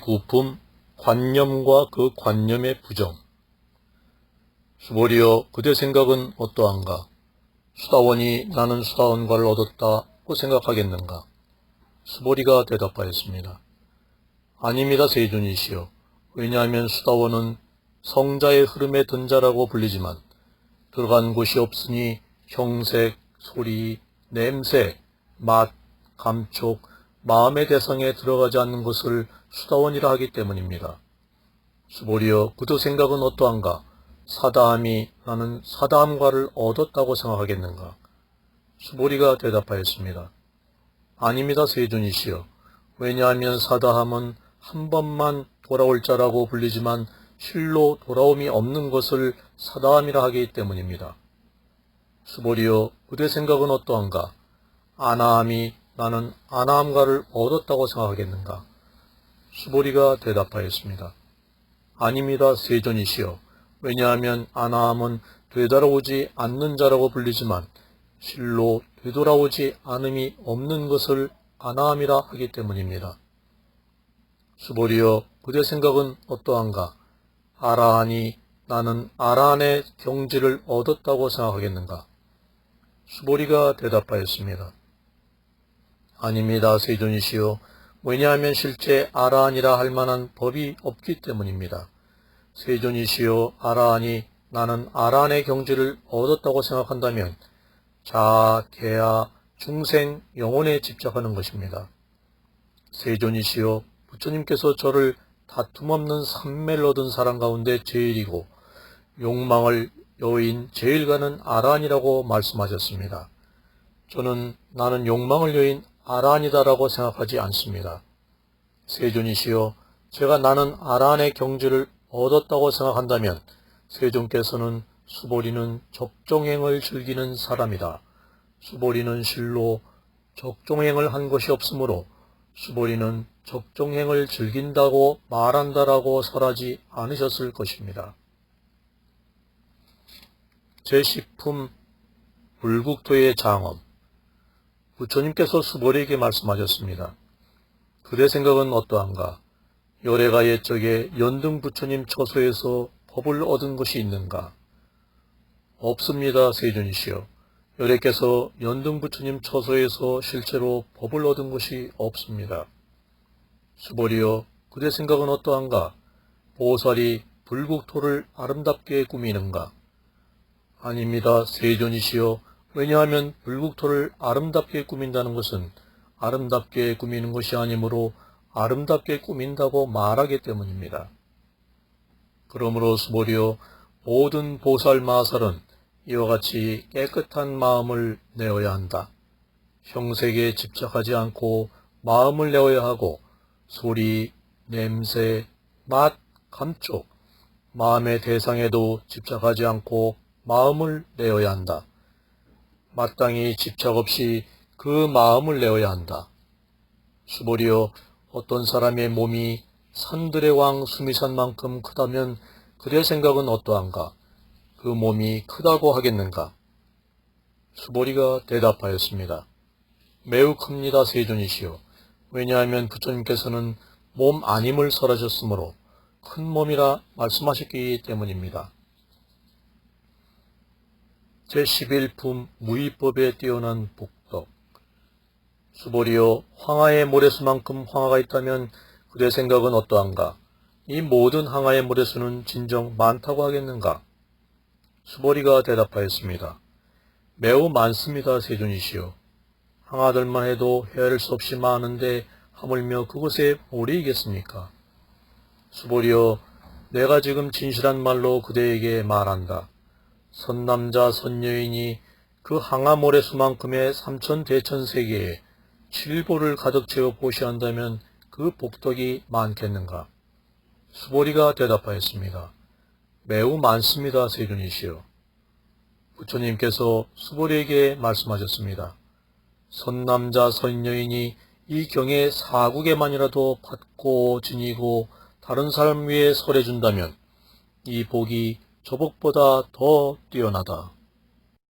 구품 관념과 그 관념의 부정. 수보리여 그대 생각은 어떠한가? 수다원이 나는 수다원과를 얻었다고 생각하겠는가? 수보리가 대답하였습니다. 아닙니다 세존이시여. 왜냐하면 수다원은 성자의 흐름에 든 자라고 불리지만 들어간 곳이 없으니 형색, 소리, 냄새, 맛, 감촉, 마음의 대상에 들어가지 않는 것을 수다원이라 하기 때문입니다. 수보리여 그도 생각은 어떠한가? 사다함이 나는 사다함과를 얻었다고 생각하겠는가? 수보리가 대답하였습니다. 아닙니다 세존이시여. 왜냐하면 사다함은 한 번만 돌아올 자라고 불리지만 실로 돌아옴이 없는 것을 사다함이라 하기 때문입니다. 수보리여 그대 생각은 어떠한가? 아나함이 나는 아나함과를 얻었다고 생각하겠는가? 수보리가 대답하였습니다. 아닙니다 세존이시여. 왜냐하면 아나함은 되돌아오지 않는 자라고 불리지만 실로 되돌아오지 않음이 없는 것을 아나함이라 하기 때문입니다. 수보리여 그대 생각은 어떠한가? 아라하니 나는 아라한의 경지를 얻었다고 생각하겠는가? 수보리가 대답하였습니다. 아닙니다, 세존이시여. 왜냐하면 실제 아라한이라 할 만한 법이 없기 때문입니다. 세존이시여, 아라한이 나는 아라한의 경지를 얻었다고 생각한다면 자, 개야, 중생, 영혼에 집착하는 것입니다. 세존이시여, 부처님께서 저를 다툼 없는 삼매를 얻은 사람 가운데 제일이고 욕망을 여인 제일 가는 아란이라고 말씀하셨습니다. 저는 나는 욕망을 여인 아란이다라고 생각하지 않습니다. 세존이시여 제가 나는 아란의 경지를 얻었다고 생각한다면 세존께서는 수보리는 적종행을 즐기는 사람이다. 수보리는 실로 적종행을 한 것이 없으므로 수보리는 적종행을 즐긴다고 말한다라고 설하지 않으셨을 것입니다. 제10품 불국토의 장엄 부처님께서 수보리에게 말씀하셨습니다. 그대 생각은 어떠한가? 요래가 옛적에 연등 부처님 처소에서 법을 얻은 것이 있는가? 없습니다, 세존이시여. 요래께서 연등 부처님 처소에서 실제로 법을 얻은 것이 없습니다. 수보리여, 그대 생각은 어떠한가? 보살이 불국토를 아름답게 꾸미는가? 아닙니다, 세존이시여. 왜냐하면 불국토를 아름답게 꾸민다는 것은 아름답게 꾸미는 것이 아니므로 아름답게 꾸민다고 말하기 때문입니다. 그러므로 수보리여 모든 보살 마살은 이와 같이 깨끗한 마음을 내어야 한다. 형색에 집착하지 않고 마음을 내어야 하고 소리, 냄새, 맛, 감촉, 마음의 대상에도 집착하지 않고 마음을 내어야 한다. 마땅히 집착 없이 그 마음을 내어야 한다. 수보리여 어떤 사람의 몸이 산들의 왕 수미산만큼 크다면 그의 생각은 어떠한가? 그 몸이 크다고 하겠는가? 수보리가 대답하였습니다. 매우 큽니다, 세존이시여. 왜냐하면 부처님께서는 몸 아님을 설하셨으므로 큰 몸이라 말씀하셨기 때문입니다. 제11품 무위법에 뛰어난 복덕 수보리여 황하의 모래수만큼 황하가 있다면 그대 생각은 어떠한가? 이 모든 항아의 모래수는 진정 많다고 하겠는가? 수보리가 대답하였습니다. 매우 많습니다, 세존이시여. 항아들만 해도 헤아릴 수 없이 많은데 하물며 그곳에 오리이겠습니까? 수보리여, 내가 지금 진실한 말로 그대에게 말한다. 선남자 선여인이 그 항아 모래수만큼의 삼천 대천 세계에 칠보를 가득 채워 보시한다면 그 복덕이 많겠는가? 수보리가 대답하였습니다. 매우 많습니다, 세존이시여. 부처님께서 수보리에게 말씀하셨습니다. 선남자 선여인이 이 경에 사국에만이라도 받고 지니고 다른 사람 위에 설해준다면 이 복이 저 복보다 더 뛰어나다.